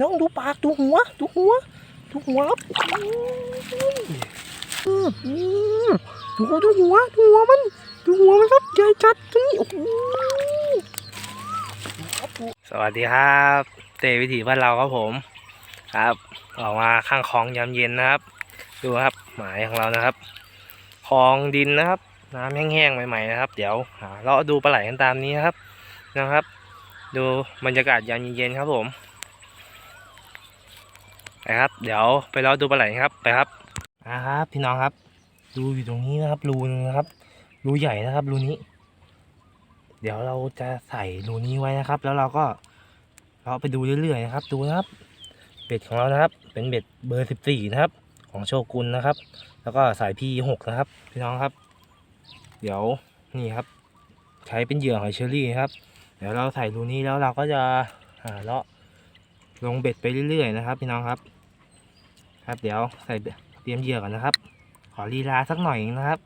น้องดูปากดูหัว ดูหัว ดูหัวครับดูดูหัวดูหัวมัน ดูหัวมันครับใหญ่จัดตัวนี้โอ้โหสวัสดีครับเตวิถีบ้านเราครับผม ครับ ออกมาข้างคลองยามเย็นนะครับ ดูครับหมายของเรานะครับคลองดินนะครับ น้ำแห้งๆใหม่ๆนะครับ เดี๋ยวหาเลาะดูปลาไหลกันตามนี้นะครับนะครับ ดูบรรยากาศยามเย็นๆครับผม ไปครับ เดี๋ยวไปเลาะดูปลาไหลครับไปครับนะครับ พี่น้องครับ ดูอยู่ตรงนี้นะครับ รูนึงนะครับ รูใหญ่นะครับ รูนี้ เดี๋ยวเราจะใส่รูนี้ไว้นะครับ แล้วเราก็เราไปดูเรื่อยๆนะครับ ดูนะครับ เบ็ดของเรานะครับ เป็นเบ็ดเบอร์สิบสี่นะครับ ของโชกุนนะครับ แล้วก็สายพีหกนะครับ พี่น้องครับ เดี๋ยวนี่ครับ ใช้เป็นเหยื่อหอยเชอรี่ครับ เดี๋ยวเราใส่รูนี้แล้วเราก็จะหาเลาะลงเบ็ดไปเรื่อยๆนะครับ พี่น้องครับ ครับ เดี๋ยวใส่เตรียมเหยื่อก่อนนะครับ ขอลีลาสักหน่อยนะครับ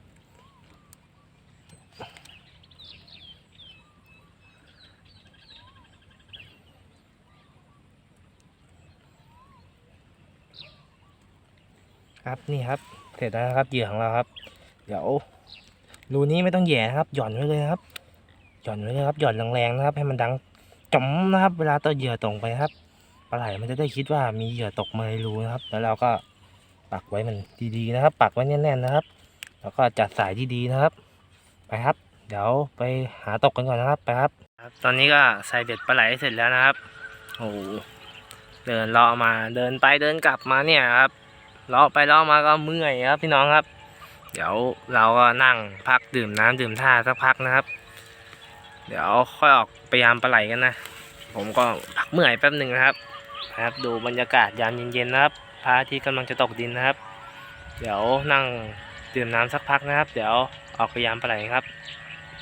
ครับนี่ครับ เสร็จแล้วครับเหยื่อของเราครับ เดี๋ยวรูนี้ไม่ต้องแย่นะครับ หย่อนไว้เลยครับ หย่อนไว้เลยครับ หย่อนแรงๆนะครับ ให้มันดังจ๋อมนะครับ เวลาตัวเหยื่อตรงไปครับ ปลาไหลมันจะได้คิดว่ามีเหยื่อตกมาในรูนะครับ แล้วเราก็ปักไว้มันดีๆนะครับ ปักไว้แน่นๆนะครับ แล้วก็จัดสายที่ดีนะครับ ไปครับ เดี๋ยวไปหาตกกันก่อนนะครับไปครับ ตอนนี้ก็ใส่เบ็ดปลาไหลเสร็จแล้วนะครับโอ้เดินเลาะมาเดินไปเดินกลับมาเนี่ยครับเลาะไปเลาะมาก็เมื่อยครับพี่น้องครับ เดี๋ยวเราก็นั่งพักดื่มน้ำดื่มท่าสักพักนะครับ เดี๋ยวค่อยออกไปยามปลาไหลกันนะ ผมก็พักเมื่อยแป๊บหนึ่งนะครับ นะครับดูบรรยากาศยามเย็นๆนะครับพระอาทิตย์กำลังจะตกดินนะครับ เดี๋ยวนั่งดื่มน้ำสักพักนะครับ เดี๋ยวออกไปยามปลาไหลครับ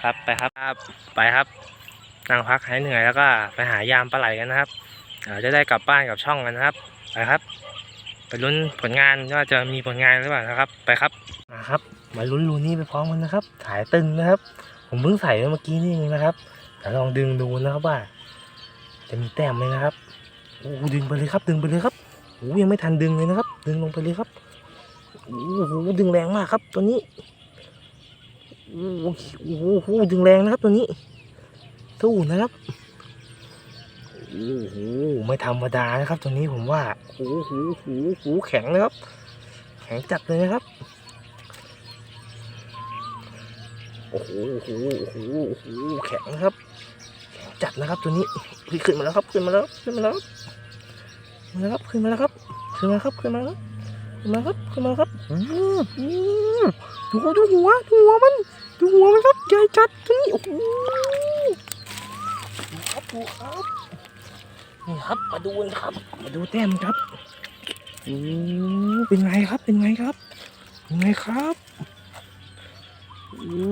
ครับไปครับครับไปครับนั่งพักหายเหนื่อยแล้วก็ไปหายามปลาไหลกันนะครับเดี๋ยวจะได้กลับบ้านกับช่องกันนะครับไปครับไปลุ้นผลงานว่าจะมีผลงานหรือเปล่านะครับ ไปครับนะครับ มาลุ้นรูนี้ไปพร้อมกันนะครับถ่ายตึงนะครับ ผมเพิ่งใส่ไปเมื่อกี้นี่เองนะครับเดี๋ยวลองดึงดูนะครับว่า จะมีแต้มไหมนะครับ โอ้ดึงไปเลยครับ ดึงไปเลยครับโอ้โหยังไม่ทันดึงเลยนะครับ ดึงลงไปเลยครับโอ้โหดึงแรงมากครับ ตัวนี้โอ้โหดึงแรงนะครับตัวนี้สู้นะครับโอ้โหไม่ธรรมดานะครับ ตัวนี้ผมว่าโอ้โหโอ้โหโอ้โหแข็งนะครับ แข็งจัดเลยนะครับโอ้โหโอ้โหโอ้โหแข็งนะครับ แข็งจัดนะครับตัวนี้ขึ้นมาแล้วครับขึ้นมาแล้วขึ้นมาแล้ว มาแล้วครับขึ้นมาแล้วครับขึ้นมาครับขึ้นมาครับขึ้นมาครับอืมอืมดูดูหัวดูหัวมันดูหัวมันครับใหญ่จัดตัวนี้โอ้โหครับดูครับนี่ครับมาดูกันครับ มาดูแต้มครับอืมเป็นไงครับเป็นไงครับเป็นไงครับโอ้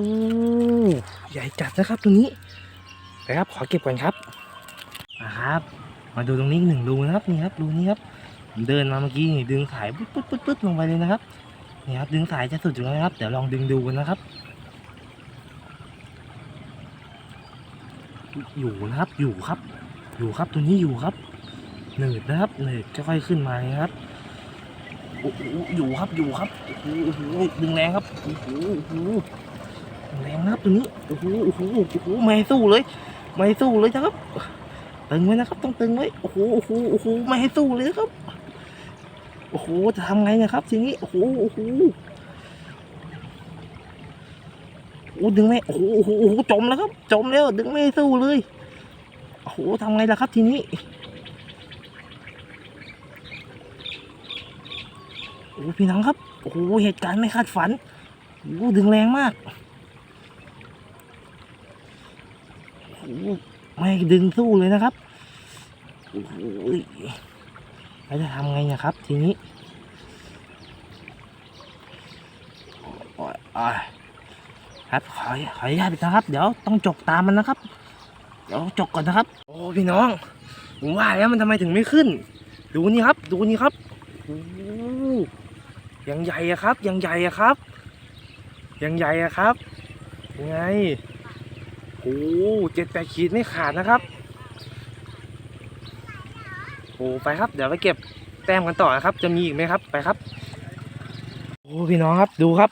ใหญ่จัดนะครับตรงนี้ไปครับขอเก็บก่อนครับนะครับ มาดูตรงนี้หนึ่งรูนะครับนี่ครับรูนี้ครับเดินมาเมื่อกี้ดึงสายปึ๊ดปึ๊ดปึ๊ดปึ๊ดลงไปเลยนะครับนี่ครับดึงสายจะสุดอยู่แล้วนะครับเดี๋ยวลองดึงดูกันนะครับ อยู่นะครับอยู่ครับ อยู่ครับตัวนี้อยู่ครับหนืดนะครับหนืดค่อยๆขึ้นมานะครับโอ้โหอยู่ครับอยู่ครับโอ้โหโอ้โหดึงแรงครับโอ้โหโอ้โหแรงนะครับตัวนี้โอ้โหโอ้โหโอ้โหไม่สู้เลย ไม่สู้เลยนะครับ ตึงไว้นะครับต้องตึงไว้โอ้โหโอ้โหโอ้โหไม่ให้สู้เลยครับโอ้โหจะทำไงนะครับ ทีนี้โอ้โหโอ้โหโอ้ดึงไม่โอ้โหโอ้โหโอ้โหจมแล้วครับ จมแล้ว ดึงไม่สู้เลยโอ้โหทำไงล่ะครับทีนี้โอ้พี่น้องครับโอ้โหเหตุการณ์ไม่คาดฝันโอ้ดึงแรงมาก โอ้โห ไม่ดึงสู้เลยนะครับโอ้โหแล้วจะทำไงนะครับ ทีนี้โอ้ยโอ้ยครับขอขออนุญาตนะครับ เดี๋ยวต้องจกตามมันนะครับ เดี๋ยวจกก่อนนะครับ โอ้พี่น้องผมว่าแล้วมันทำไมถึงไม่ขึ้น ดูนี่ครับ ดูนี่ครับโอ้ยังใหญ่อะครับ ยังใหญ่อะครับ ยังใหญ่อะครับยังไง โอ้เจ็ดแปดขีดไม่ขาดนะครับโอ้ไปครับเดี๋ยวไปเก็บแต้มกันต่อนะครับ จะมีอีกไหมครับไปครับโอ้พี่น้องครับดูครับ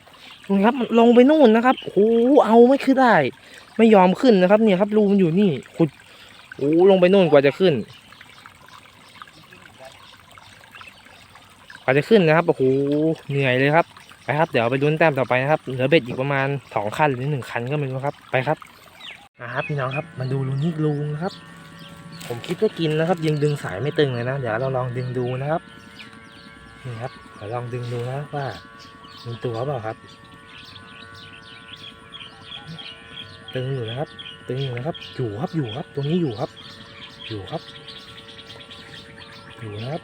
นี่ครับมันลงไปนู่นนะครับโอ้เอาไม่ขึ้นได้ ไม่ยอมขึ้นนะครับ เนี่ยครับรูมันอยู่นี่ขุดโอ้ลงไปนู่นกว่าจะขึ้นกว่าจะขึ้นนะครับโอ้โหเหนื่อยเลยครับไปครับ เดี๋ยวไปลุ้นแต้มต่อไปนะครับเหลือเบ็ดอีกประมาณสองคันหรือหนึ่งคันก็ไม่รู้ครับไปครับ นะครับพี่น้องครับมาดูรูนี่รูนะครับ ผมคิดว่ากินนะครับยังดึงสายไม่ตึงเลยนะ เดี๋ยวเราลองดึงดูนะครับนี่ครับเดี๋ยวลองดึงดูนะว่ามีตัวเปล่าครับ ตึงอยู่นะครับ ตึงอยู่นะครับอยู่ครับอยู่ครับตรงนี้อยู่ครับ อยู่ครับ อยู่นะครับ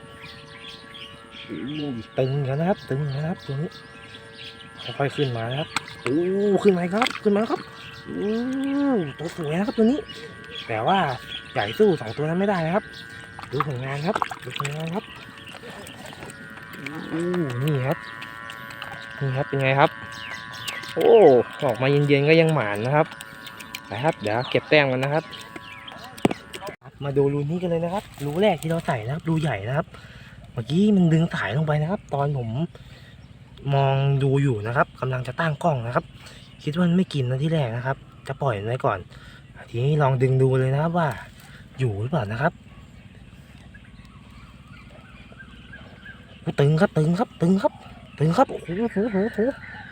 ตึงแล้วนะครับ ตึงนะครับตรงนี้ค่อยๆขึ้นมานะครับโอ้ขึ้นมาครับ ขึ้นมาครับ อู้ตัวสวยนะครับตัวนี้ แต่ว่าใหญ่สู้สองตัวนั้นไม่ได้นะครับ ดูผลงานครับ ดูผลงานครับอู้นี่ครับ นี่ครับเป็นไงครับ โอ้ออกมาเย็นๆก็ยังหมานนะครับไปครับ เดี๋ยวเก็บแต้มกันนะครับ มาดูรูนี้กันเลยนะครับ รูแรกที่เราใส่นะครับรูใหญ่นะครับ เมื่อกี้มันดึงสายลงไปนะครับ ตอนผมมองดูอยู่นะครับกำลังจะตั้งกล้องนะครับ คิดว่ามันไม่กินนะที่แรกนะครับ จะปล่อยมันไว้ก่อน ทีนี้ลองดึงดูเลยนะครับว่าอยู่หรือเปล่านะครับตึงครับตึงครับตึงครับตึงครับโอ้โหโอ้โห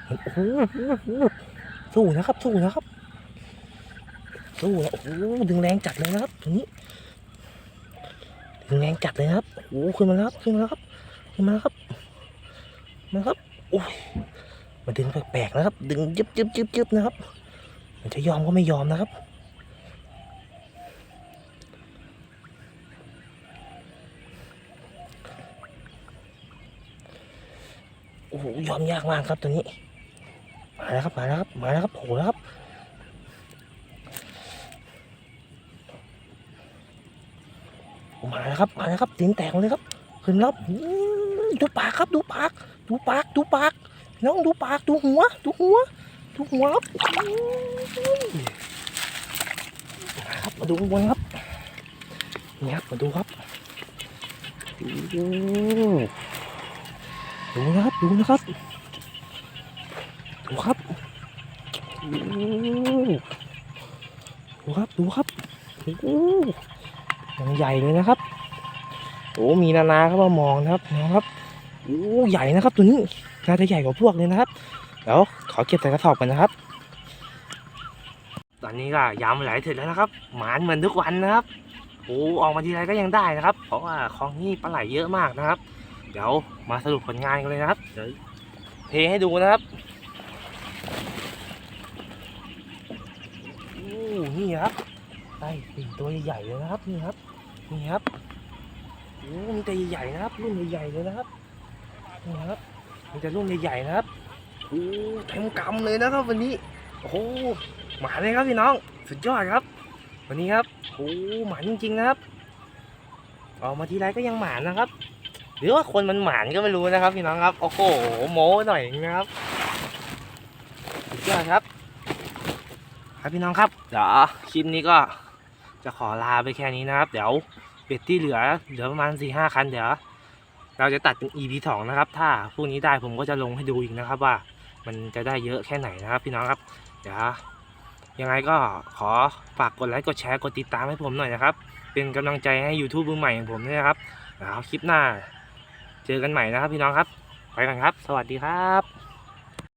โอ้โหโอ้โหสู้นะครับสู้นะครับสู้นะโอ้โหดึงแรงจัดเลยนะครับตรงนี้ดึงแรงจัดเลยครับโอ้โหขึ้นมาแล้วครับขึ้นมาแล้วครับขึ้นมาแล้วครับมาครับโอ้ย มันดึงแปลกๆนะครับ ดึงยึบยึบยึบยึบนะครับ มันจะยอมก็ไม่ยอมนะครับ โอ้โหยอมยากมากครับตัวนี้ มาแล้วครับ มาแล้วครับ มาแล้วครับโผล่แล้วครับมาแล้วครับ มาแล้วครับตีนแตกเลยครับ ขึ้นแล้วดูปากครับ ดูปาก ดูปาก ดูปาก น้องดูปากดูหัว ดูหัว ดูหัวครับมาดูบนครับนี่ครับมาดูครับดูนะครับดูนะครับดูครับดูครับดูครับยังใหญ่เลยนะครับโอ้มีนานาเข้ามามองนะครับนะครับโอ้ใหญ่นะครับตัวนี้ น่าจะใหญ่กว่าพวกเลยนะครับเดี๋ยวขอเก็บใส่กระสอบกันนะครับ ตอนนี้ก็ยำไหลเสร็จแล้วนะครับ หมานเหมือนทุกวันนะครับโอ้ออกมาทีไรก็ยังได้นะครับ เพราะว่าคลองนี้ปลาไหลเยอะมากนะครับ เดี๋ยวมาสรุปผลงานกันเลยนะครับเดี๋ยวเทให้ดูนะครับโอ้นี่ครับได้สี่ตัวใหญ่เลยนะครับนี่ครับนี่ครับโอ้มีแต่ใหญ่ๆนะครับรุ่นใหญ่ๆเลยนะครับนี่ครับ มีแต่รุ่นใหญ่ๆนะครับโอ้เต็มกำเลยนะครับวันนี้ โอ้โหหมาเลยครับพี่น้อง สุดยอดครับ วันนี้ครับโอ้หมาจริงๆนะครับ ออกมาทีไรก็ยังหมานะครับ หรือว่าคนมันหมานก็ไม่รู้นะครับพี่น้องครับ โอ้โหโม้หน่อยนะครับ สุดยอดครับ ครับพี่น้องครับ เดี๋ยวคลิปนี้ก็จะขอลาไปแค่นี้นะครับ เดี๋ยวเบ็ดที่เหลือเหลือประมาณสี่ห้าคันเดี๋ยว เราจะตัดเป็น EP สองนะครับ ถ้าพรุ่งนี้ได้ผมก็จะลงให้ดูอีกนะครับ ว่ามันจะได้เยอะแค่ไหนนะครับ พี่น้องครับเดี๋ยวยังไงก็ขอฝากกดไลค์กดแชร์กดติดตามให้ผมหน่อยนะครับ เป็นกำลังใจให้ YouTube มือใหม่อย่างผมด้วยนะครับเดี๋ยวคลิปหน้า เจอกันใหม่นะครับ พี่น้องครับ ไปกันครับ สวัสดีครับ